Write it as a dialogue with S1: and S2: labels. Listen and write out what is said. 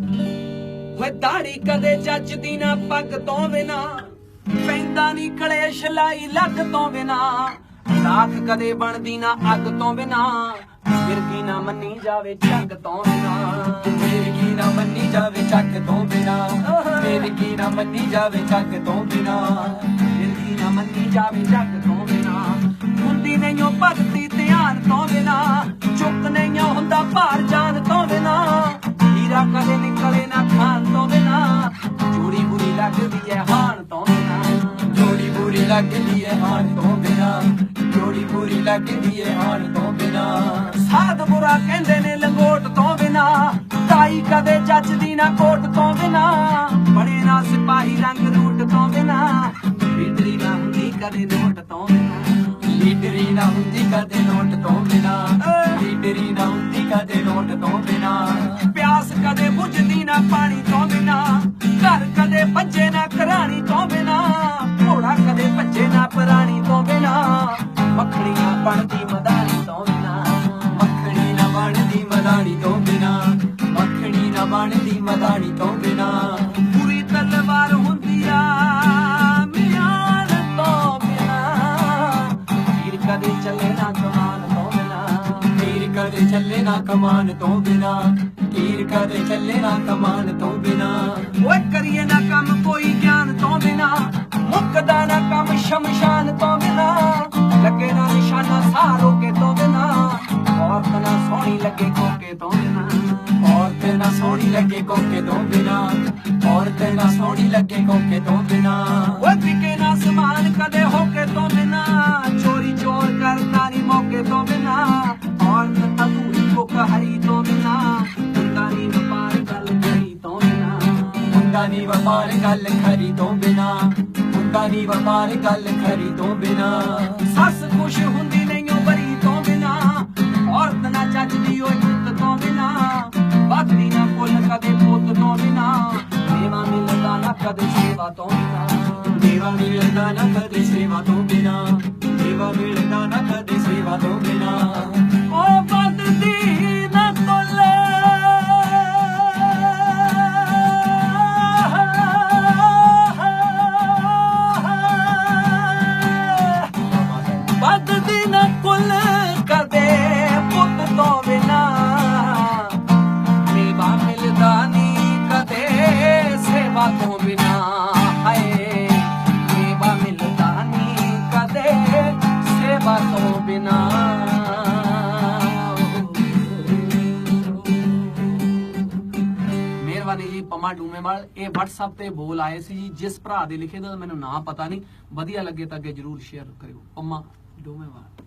S1: ਵੇ ਦਾੜੀ ਕਦੇ ਜੱਜਦੀ ਨਾ ਪੱਗ ਤੋਂ ਬਿਨਾ ਪੈਂਦਾ ਨਹੀਂ ਕਲੇਸ਼ ਲਾਈ ਲੱਗ ਤੋਂ ਬਿਨਾ ਰਾਖ ਕਦੇ ਬਣਦੀ ਨਾ ਅੱਗ ਤੋਂ ਬਿਨਾ ਫਿਰਦੀ ਨਾ ਮੰਨੀ ਜਾਵੇ ਝੱਗ ਤੋਂ ਬਿਨਾ
S2: ਮੇਰੀ ਕੀ ਨਾ ਮੰਨੀ ਜਾਵੇ ਚੱਕ ਤੋਂ ਬਿਨਾ ਮੇਰੀ ਕੀ ਨਾ ਮੰਨੀ ਜਾਵੇ ਚੱਕ ਤੋਂ ਬਿਨਾ
S1: ਫਿਰਦੀ ਨਾ ਮੰਨੀ ਜਾਵੇ ਝੱਗ ਤੋਂ ਬਿਨਾ ਹੁੰਦੀ ਨਹੀਂ ਉਹ ਭਗਤੀ ਧਿਆਨ ਤੋਂ ਬਿਨਾ ਚੁੱਕ ਨਹੀਂ ਹੁੰਦਾ ਭਾਰ ਲੱਗਦੀ
S2: ਏ ਹਾਨ ਤੋਂ ਬਿਨਾ। ਜੋੜੀ ਬੁਰੀ ਲੱਗਦੀ ਏ ਹਾਨ ਤੋਂ ਬਿਨਾ।
S1: ਸਾਧ ਬੁਰਾ ਕਹਿੰਦੇ ਨੇ ਲੰਗੋਟ ਤੋਂ ਬਿਨਾ। ਤਾਈ ਕਦੇ ਜੱਜਦੀ ਨਾ ਕੋਟ ਤੋਂ ਬਿਨਾ। ਬੜੇ ਨਾ ਸਿਪਾਹੀ ਰੰਗ ਰੂਟ ਤੋਂ ਬਿਨਾ। ਬਿਦਰੀ ਨਾ ਹੁੰਦੀ ਕਦੇ ਨੋਟ ਤੋਂ ਬਿਨਾ।
S2: ਲੀਡਰੀ ਨਾ ਹੁੰਦੀ ਕਦੇ ਨੋਟ ਤੋਂ
S1: ਬਣਦੀ ਮਦਾਨੀ ਤੋਂ ਬਿਨਾ। ਪੂਰੀ ਤਲਵਾਰ ਹੁੰਦੀ ਆ ਮਿਆਨ ਤੋਂ ਬਿਨਾ। ਤੀਰ ਕਦੇ ਚੱਲੇ ਨਾ ਕਮਾਨ ਤੋਂ ਬਿਨਾ।
S2: ਤੀਰ ਕਦੇ ਚੱਲੇ ਨਾ ਕਮਾਨ ਤੋਂ ਬਿਨਾ। ਤੀਰ ਕਦੇ ਚੱਲੇ ਨਾ ਕਮਾਨ ਤੋਂ ਬਿਨਾ।
S1: ਓਏ ਕਰੀਏ ਨਾ ਕੰਮ ਕੋਈ ਗਿਆਨ ਤੋਂ ਬਿਨਾ। ਮੁੱਕਦਾ ਨਾ ਕੰਮ ਸ਼ਮਸ਼ਾਨ ਤੋਂ ਬਿਨਾ। ਲੱਗੇ ਨਾ ਨਿਸ਼ਾਨਾ ਸਾਰੋ ਸੋਹਣੀ ਲੱਗੇ ਕੋਕੇ ਤੋਂ ਬਿਨਾ।
S2: ਔਰਤ ਨਾ ਸੋਹਣੀ ਲੱਗੇ ਕੋਕੇ ਤੋਂ ਬਿਨਾ।
S1: ਓਏ ਵਿਕੇ ਨਾ ਸਮਾਨ ਕਦੇ ਹੋਕੇ ਤੋਂ ਬਿਨਾ। ਚੋਰੀ ਚੋਰ ਕਰਦਾ ਨਹੀਂ ਮੌਕੇ ਤੋਂ ਬਿਨਾ। ਔਰਤ ਅਧੂਰੀ ਕੋ ਕਹਰੀ ਤੋਂ ਬਿਨਾ। ਹੁੰਦਾ ਨਹੀਂ ਵਪਾਰ ਗੱਲ ਕਰੀ ਤੋਂ ਬਿਨਾ।
S2: ਹੁੰਦਾ ਨਹੀਂ ਵਪਾਰ ਗੱਲ ਖਰੀ ਤੋਂ ਬਿਨਾ। ਹੁੰਦਾ ਨਹੀਂ ਵਪਾਰ ਗੱਲ ਖਰੀ ਤੋਂ ਬਿਨਾ।
S1: ਸੱਸ ਖੁਸ਼ ਹੁੰਦੀ Nunca te lleva a mi ventana ਸੇਵਾ ਬਿਨਾ ਹਾਏ ਮੇਵਾ ਮਿਲਦਾ ਨਹੀਂ ਕਦੇ, ਸੇਵਾ ਤੋਂ ਬਿਨਾ। ਮਿਹਰਬਾਨੀ ਜੀ ਪਮਾ ਡੂਮੇਵਾਲ ਇਹ WhatsApp ਤੇ ਬੋਲ ਆਏ ਸੀ ਜੀ, ਜਿਸ ਭਰਾ ਦੇ ਲਿਖੇ ਦਾ ਮੈਨੂੰ ਨਾਂ ਪਤਾ ਨਹੀਂ। ਵਧੀਆ ਲੱਗੇ ਤਾਂ ਅੱਗੇ ਜਰੂਰ ਸ਼ੇਅਰ ਕਰਿਓ। ਪਮਾ ਡੂਮੇਵਾਲ